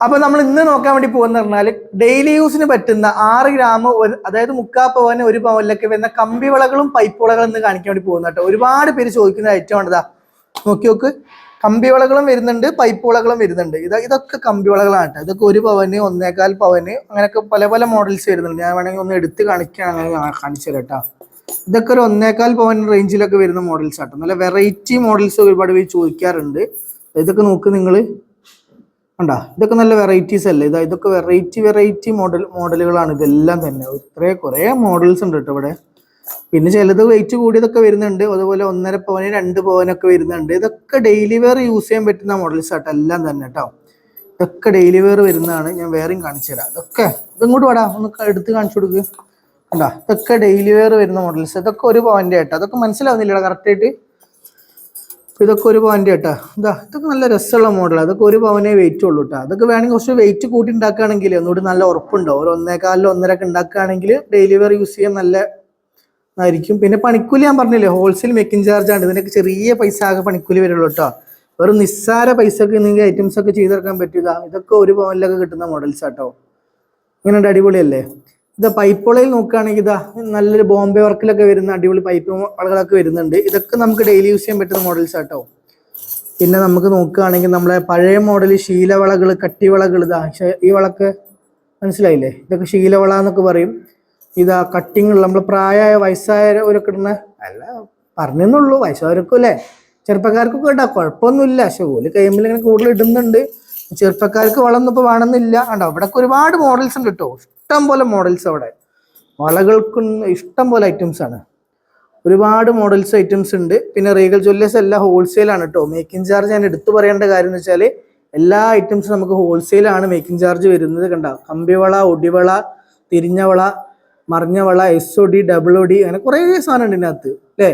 അപ്പൊ നമ്മൾ ഇന്ന് നോക്കാൻ വേണ്ടി പോകുന്ന പറഞ്ഞാൽ ഡെയിലി യൂസിന് പറ്റുന്ന ആറ് ഗ്രാം അതായത് മുക്കാ പവന് ഒരു പവനിലൊക്കെ വരുന്ന കമ്പി വളകളും പൈപ്പ് വളകളും ഇന്ന് കാണിക്കാൻ വേണ്ടി പോകുന്ന കേട്ടോ. ഒരുപാട് പേര് ചോദിക്കുന്ന ഐറ്റം ആണിതാ നോക്കി നോക്ക്. കമ്പി വളകളും വരുന്നുണ്ട് പൈപ്പ് വളകളും വരുന്നുണ്ട്. ഇത് ഇതൊക്കെ കമ്പി വളകളാണ് കേട്ടോ. ഇതൊക്കെ ഒരു പവന് ഒന്നേകാൽ പവന് അങ്ങനെയൊക്കെ പല പല മോഡൽസ് വരുന്നുണ്ട്. ഞാൻ വേണമെങ്കിൽ ഒന്ന് എടുത്ത് കാണിക്കുകയാണെങ്കിൽ കാണിച്ചു കേട്ടോ. ഇതൊക്കെ ഒരു ഒന്നേകാൽ പവൻ റേഞ്ചിലൊക്കെ വരുന്ന മോഡൽസ് ആട്ടോ. നല്ല വെറൈറ്റി മോഡൽസ് ഒരുപാട് പേര് ചോദിക്കാറുണ്ട്. ഇതൊക്കെ നോക്ക് നിങ്ങൾ കണ്ടാ? ഇതൊക്കെ നല്ല വെറൈറ്റീസ് അല്ലേ? ഇതാ ഇതൊക്കെ വെറൈറ്റി വെറൈറ്റി മോഡൽ മോഡലുകളാണ് ഇതെല്ലാം തന്നെ. ഇത്രേ കുറേ മോഡൽസ് ഉണ്ട് കേട്ടോ ഇവിടെ. പിന്നെ ചിലത് വെയിറ്റ് കൂടിയതൊക്കെ വരുന്നുണ്ട്. അതുപോലെ ഒന്നര പവന് രണ്ട് പവനൊക്കെ വരുന്നുണ്ട്. ഇതൊക്കെ ഡെയിലി വെയർ യൂസ് ചെയ്യാൻ പറ്റുന്ന മോഡൽസ് ആട്ടോ. എല്ലാം തന്നെ കേട്ടോ. ഇതൊക്കെ ഡെയിലി വെയർ വരുന്നതാണ്. ഞാൻ വേറെയും കാണിച്ചു തരാം. ഇതൊക്കെ ഇതങ്ങോട്ട് വാടാ? ഒന്ന് എടുത്ത് കാണിച്ചു കൊടുക്ക്. കണ്ടാ? ഇതൊക്കെ ഡെയിലി വെയർ വരുന്ന മോഡൽസ് ഇതൊക്കെ ഒരു പവന്റെ ആട്ടോ. അതൊക്കെ മനസ്സിലാവുന്നില്ലടാ കറക്റ്റ് ആയിട്ട്. ഇതൊക്കെ ഒരു പവന്റെ കേട്ടോ ഇതാ ഇതൊക്കെ നല്ല രസമുള്ള മോഡലാണ് അതൊക്കെ ഒരു പവനേ വെയിറ്റ് ഉള്ളൂ കേട്ടോ അതൊക്കെ വേണമെങ്കിൽ കുറച്ച് വെയിറ്റ് കൂട്ടി ഉണ്ടാക്കുകയാണെങ്കിൽ ഒന്നുകൂടി നല്ല ഉറപ്പുണ്ടാവും. ഒരു ഒന്നേകാലിലോ ഒന്നരക്ക് ഉണ്ടാക്കുകയാണെങ്കിൽ ഡെയിലി വെയർ യൂസ് ചെയ്യാൻ നല്ല ആയിരിക്കും. പിന്നെ പണിക്കൂലി ഞാൻ പറഞ്ഞില്ലേ ഹോൾസെയിൽ മേക്കിംഗ് ചാർജ് ആണ്. ഇതിനൊക്കെ ചെറിയ പൈസ ആകെ പണിക്കൂലി വരുള്ളൂ കേട്ടോ വെറും നിസ്സാര പൈസക്ക് നിങ്ങൾക്ക് ഐറ്റംസ് ഒക്കെ ചെയ്തെടുക്കാൻ പറ്റില്ല ഇതൊക്കെ ഒരു പവനിലൊക്കെ കിട്ടുന്ന മോഡൽസ് ആട്ടോ ഇങ്ങനെ അടിപൊളിയല്ലേ? ഇത് പൈപ്പ് വളയിൽ നോക്കുകയാണെങ്കിൽ ഇതാ നല്ലൊരു ബോംബെ വർക്കിലൊക്കെ വരുന്ന അടിപൊളി പൈപ്പ് വളകളൊക്കെ വരുന്നുണ്ട്. ഇതൊക്കെ നമുക്ക് ഡെയിലി യൂസ് ചെയ്യാൻ പറ്റുന്ന മോഡൽസ് ആട്ടോ. പിന്നെ നമുക്ക് നോക്കുകയാണെങ്കിൽ നമ്മളെ പഴയ മോഡൽ ശീലവളകൾ കട്ടിവളകൾ ഇതാ ഈ വളക്ക് മനസ്സിലായില്ലേ? ഇതൊക്കെ ശീലവള എന്നൊക്കെ പറയും. ഇതാ കട്ടിങ്ങൾ നമ്മൾ പ്രായമായ വയസ്സായവരൊക്കെ ഇടുന്ന അല്ല പറഞ്ഞെന്നുള്ളൂ വയസ്സായവർക്കും അല്ലേ? ചെറുപ്പക്കാർക്കൊക്കെ ഇടാം കുഴപ്പമൊന്നുമില്ല. പക്ഷെ ഓൽ കൈമിൽ ഇങ്ങനെ കൂടുതൽ ഇടുന്നുണ്ട്. ചെറുപ്പക്കാർക്ക് വളമൊന്നും ഇപ്പോൾ വേണമെന്നില്ല. കണ്ടോ? ഇവിടെ ഒരുപാട് മോഡൽസ് ഉണ്ട് കേട്ടോ ഇഷ്ടം പോലെ മോഡൽസ് അവിടെ. വളകൾക്ക് ഇഷ്ടം പോലെ ഐറ്റംസ് ആണ്. ഒരുപാട് മോഡൽസ് ഐറ്റംസ് ഉണ്ട്. പിന്നെ റീഗൽ ജ്വല്ലേഴ്സ് എല്ലാം ഹോൾസെയിൽ ആണ് കേട്ടോ മേക്കിംഗ് ചാർജ് ഞാൻ എടുത്തു പറയേണ്ട കാര്യം എന്ന് വെച്ചാൽ എല്ലാ ഐറ്റംസും നമുക്ക് ഹോൾസെയിൽ ആണ് മേക്കിംഗ് ചാർജ് വരുന്നത് കണ്ട? കമ്പിവള ഒടിവള തിരിഞ്ഞവള മറിഞ്ഞവള S O D double O D അങ്ങനെ കുറേ സാധനം ഉണ്ട് ഇതിനകത്ത് അല്ലേ?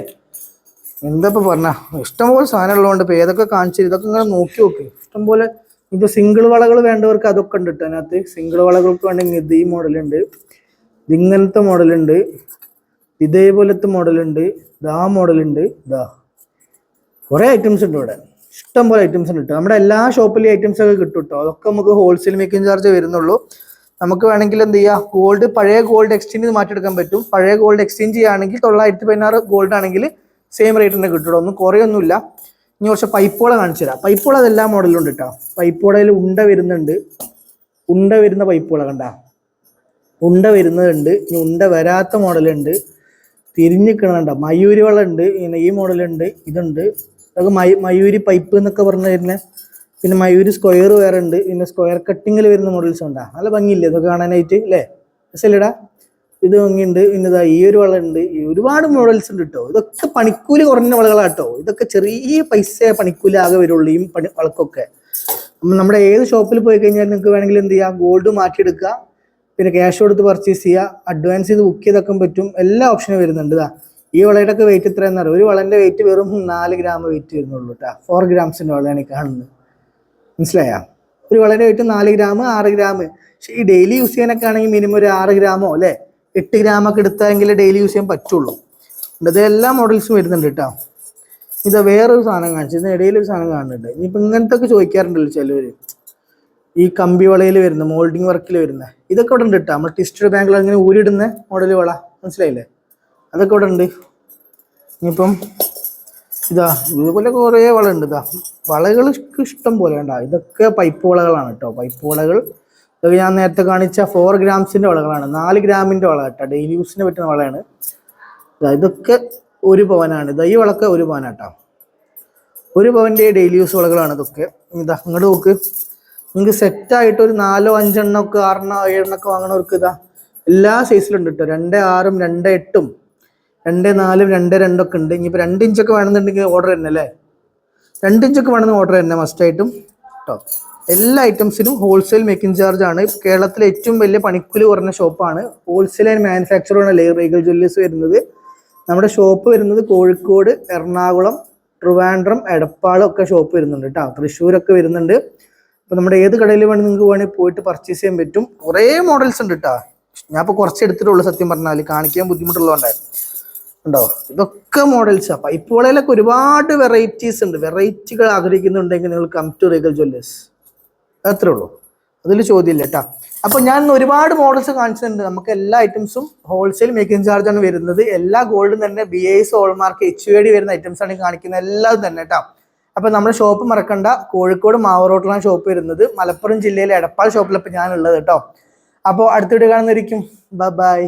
എന്താ ഇപ്പൊ പറഞ്ഞ? ഇഷ്ടംപോലെ സാധനം ഉള്ളതുകൊണ്ട് ഇപ്പൊ ഏതൊക്കെ കാണിച്ചു ഇതൊക്കെ ഇങ്ങനെ നോക്കി നോക്ക്. ഇഷ്ടംപോലെ ഇത് സിംഗിൾ വളകൾ വേണ്ടവർക്ക് അതൊക്കെ ഉണ്ട് കേട്ടോ അതിനകത്ത് സിംഗിൾ വളകൾക്ക് വേണമെങ്കിൽ ഇത് ഈ മോഡലുണ്ട്. ഇതിങ്ങനത്തെ മോഡലുണ്ട്. ഇതേപോലത്തെ മോഡലുണ്ട്. ഇതാ മോഡലുണ്ട്. ഇതാ. കുറേ ഐറ്റംസ് ഉണ്ട് ഇവിടെ. ഇഷ്ടം പോലെ ഐറ്റംസ് ഉണ്ട് നമ്മുടെ എല്ലാ ഷോപ്പിലും ഐറ്റംസ് ഒക്കെ കിട്ടും കേട്ടോ അതൊക്കെ നമുക്ക് ഹോൾസെയിൽ മേക്കിംഗ് ചാർജ് വരുന്നുള്ളൂ. നമുക്ക് വേണമെങ്കിൽ എന്ത് ചെയ്യാം? ഗോൾഡ് പഴയ ഗോൾഡ് എക്സ്ചേഞ്ച് മാറ്റിയെടുക്കാൻ പറ്റും. പഴയ ഗോൾഡ് എക്സ്ചേഞ്ച് ചെയ്യുകയാണെങ്കിൽ തൊള്ളായിരത്തി പതിനാറ് ഗോൾഡ് ആണെങ്കിൽ സെയിം റേറ്റ് തന്നെ കിട്ടും ഒന്നും കുറയൊന്നുമില്ല. ഇനി കുറച്ച് പൈപ്പോള കാണിച്ചു തരാം. പൈപ്പോള അതെല്ലാ മോഡലും ഉണ്ട് കേട്ടോ പൈപ്പോളയിൽ ഉണ്ട വരുന്നുണ്ട്. ഉണ്ട വരുന്ന പൈപ്പോള കണ്ട. ഉണ്ട വരുന്നതുണ്ട്. ഇനി ഉണ്ട വരാത്ത മോഡലുണ്ട്. തിരിഞ്ഞിക്കണുണ്ട് മയൂരി വളം ഉണ്ട് ഇങ്ങനെ ഈ മോഡലുണ്ട്. ഇതുണ്ട്. അതൊക്കെ മയ മയൂരി പൈപ്പ് എന്നൊക്കെ പറഞ്ഞു വരുന്നത് പിന്നെ മയൂരി സ്ക്വയർ വേറെ ഉണ്ട്. പിന്നെ സ്ക്വയർ കട്ടിങ്ങിൽ വരുന്ന മോഡൽസ് ഉണ്ടാ? നല്ല ഭംഗിയില്ലേ? ഇതൊക്കെ കാണാനായിട്ട് അല്ലേ രസല്ലേടാ ഇത് ഇങ്ങുണ്ട് ഇന്നതാ ഈ ഒരു വള ഉണ്ട് ഒരുപാട് മോഡൽസ് ഉണ്ട് കേട്ടോ ഇതൊക്കെ പണിക്കൂലി കുറഞ്ഞ വളകളാട്ടോ. ഇതൊക്കെ ചെറിയ പൈസ പണിക്കൂലി ആകെ വരുള്ളൂ ഈ പണി വളക്കൊക്കെ. നമ്മുടെ ഏത് ഷോപ്പിൽ പോയി കഴിഞ്ഞാൽ നിങ്ങൾക്ക് വേണമെങ്കിൽ എന്ത് ചെയ്യാം? ഗോൾഡ് മാറ്റിയെടുക്കുക പിന്നെ ക്യാഷ് കൊടുത്ത് പർച്ചേസ് ചെയ്യുക അഡ്വാൻസ് ചെയ്ത് ബുക്ക് ചെയ്തൊക്കെ പറ്റും. എല്ലാ ഓപ്ഷനും വരുന്നുണ്ട് ഇതാ ഈ വളയുടെ ഒക്കെ വെയിറ്റ് എത്രയെന്ന് അറിയാം? ഒരു വളന്റെ വെയിറ്റ് വെറും നാല് ഗ്രാം വെയിറ്റ് വരുന്നുള്ളൂ കേട്ടോ ഫോർ ഗ്രാംസിന്റെ വളയാണ് ഈ കാണുന്നത്. മനസ്സിലായാ? ഒരു വളരെ വെയിറ്റ് നാല് ഗ്രാം ആറ് ഗ്രാം പക്ഷേ ഈ ഡെയിലി യൂസ് ചെയ്യാനൊക്കെ ആണെങ്കിൽ മിനിമം ഒരു ആറ് ഗ്രാമോ അല്ലെ? എട്ട് ഗ്രാമൊക്കെ എടുത്തെങ്കിൽ ഡെയിലി യൂസ് ചെയ്യാൻ പറ്റുള്ളൂ. ഇത് എല്ലാ മോഡൽസും വരുന്നുണ്ട് കേട്ടോ ഇത് വേറൊരു സാധനം കാണിച്ചു ഇതിന് ഇടയിൽ ഒരു സാധനം കാണുന്നുണ്ട്. ഇനിയിപ്പോൾ ഇങ്ങനത്തെ ഒക്കെ ചോദിക്കാറുണ്ടല്ലോ ചിലവര് ഈ കമ്പി വളയിൽ വരുന്ന മോൾഡിങ് വർക്കിൽ വരുന്ന. ഇതൊക്കെ ഇവിടെ ഉണ്ട് കേട്ടോ നമ്മൾ ടിസ്റ്റഡ് ബാങ്കിൽ അങ്ങനെ ഊരിടുന്ന മോഡൽ വള. മനസ്സിലായില്ലേ? അതൊക്കെ ഇവിടെ ഉണ്ട്. ഇനിയിപ്പം ഇതാ ഇതുപോലെ കുറേ വള ഉണ്ട് ഇതാ വളകൾ ഇഷ്ടം പോലെ ഉണ്ടാ ഇതൊക്കെ പൈപ്പ് വളകളാണ് കേട്ടോ പൈപ്പ് വളകൾ ഇതൊക്കെ ഞാൻ നേരത്തെ കാണിച്ച ഫോർ ഗ്രാംസിന്റെ വളകളാണ്. നാല് ഗ്രാമിന്റെ വള കേട്ടോ. ഡെയിലി യൂസിന് പറ്റുന്ന വളയാണ്. ഇതാ ഇതൊക്കെ ഒരു പവനാണ്. ഇതാ ഈ വളക്ക് ഒരു പവനാട്ടോ. ഒരു പവന്റെ ഡെയിലി യൂസ് വളകളാണ് ഇതൊക്കെ. ഇതാ അങ്ങോട്ട് നോക്ക്. നിങ്ങൾക്ക് സെറ്റായിട്ട് ഒരു നാലോ അഞ്ചെണ്ണം ഒക്കെ ആറെണ്ണോ ഏഴെണ്ണം ഒക്കെ വാങ്ങണവർക്ക് ഇതാ എല്ലാ സൈസിലും ഉണ്ട് കേട്ടോ. രണ്ട് ആറും രണ്ട് എട്ടും രണ്ട് നാലും രണ്ട് ഒക്കെ ഉണ്ട്. ഇനിയിപ്പോൾ രണ്ട് ഇഞ്ചൊക്കെ വേണമെന്നുണ്ടെങ്കിൽ ഓർഡർ തന്നെ അല്ലേ? രണ്ട് ഇഞ്ചൊക്കെ വേണമെന്ന് ഓർഡർ തന്നെ മസ്റ്റായിട്ടും കേട്ടോ എല്ലാ ഐറ്റംസിനും ഹോൾസെയിൽ മേക്കിംഗ് ചാർജ് ആണ്. കേരളത്തിലെ ഏറ്റവും വലിയ പണിക്കൂലി കുറഞ്ഞ ഷോപ്പാണ് ഹോൾസെയിൽ ആൻഡ് മാനുഫാക്ചറാണ് റീഗൽ ജ്വല്ലേഴ്സ് വരുന്നത്. നമ്മുടെ ഷോപ്പ് വരുന്നത് കോഴിക്കോട് എറണാകുളം ട്രിവാൻഡ്രം എടപ്പാളും ഒക്കെ ഷോപ്പ് വരുന്നുണ്ട് കേട്ടോ തൃശ്ശൂരൊക്കെ വരുന്നുണ്ട്. അപ്പോൾ നമ്മുടെ ഏത് കടയിൽ വേണമെങ്കിൽ നിങ്ങൾക്ക് വേണമെങ്കിൽ പോയിട്ട് പർച്ചേസ് ചെയ്യാൻ പറ്റും. കുറേ മോഡൽസ് ഉണ്ട് കേട്ടോ ഞാൻ ഇപ്പോൾ കുറച്ച് എടുത്തിട്ടുള്ളൂ സത്യം പറഞ്ഞാൽ കാണിക്കാൻ ബുദ്ധിമുട്ടുള്ളതുകൊണ്ടായിരുന്നു ഉണ്ടോ? ഇതൊക്കെ മോഡൽസ് പൈപ്പ് വളയിലൊക്കെ ഒരുപാട് വെറൈറ്റീസ് ഉണ്ട്. വെറൈറ്റികൾ ആഗ്രഹിക്കുന്നുണ്ടെങ്കിൽ നിങ്ങൾ കം ടു റീഗൽ ജ്വല്ലേഴ്സ് അത്രേ ഉള്ളൂ. അതിൽ ചോദ്യമില്ല കേട്ടോ. അപ്പോൾ ഞാൻ ഒരുപാട് മോഡൽസ് കാണിച്ചിട്ടുണ്ട്. നമുക്ക് എല്ലാ ഐറ്റംസും ഹോൾസെയിൽ മേക്കിംഗ് ചാർജ് ആണ് വരുന്നത്. എല്ലാ ഗോൾഡും തന്നെ B S hallmark H U D വരുന്ന ഐറ്റംസ് ആണ് കാണിക്കുന്നത്. എല്ലാം തന്നെ കേട്ടോ. അപ്പോൾ നമ്മുടെ ഷോപ്പ് മറക്കണ്ട. കോഴിക്കോട് മാവറോട്ടിലാണ് ഷോപ്പ് വരുന്നത്. മലപ്പുറം ജില്ലയിലെ എടപ്പാൾ ഷോപ്പിലാണ് ഇപ്പൊ ഞാനുള്ളത് കേട്ടോ. അപ്പോൾ അടുത്തിടെ കാണുന്നതായിരിക്കും ബൈ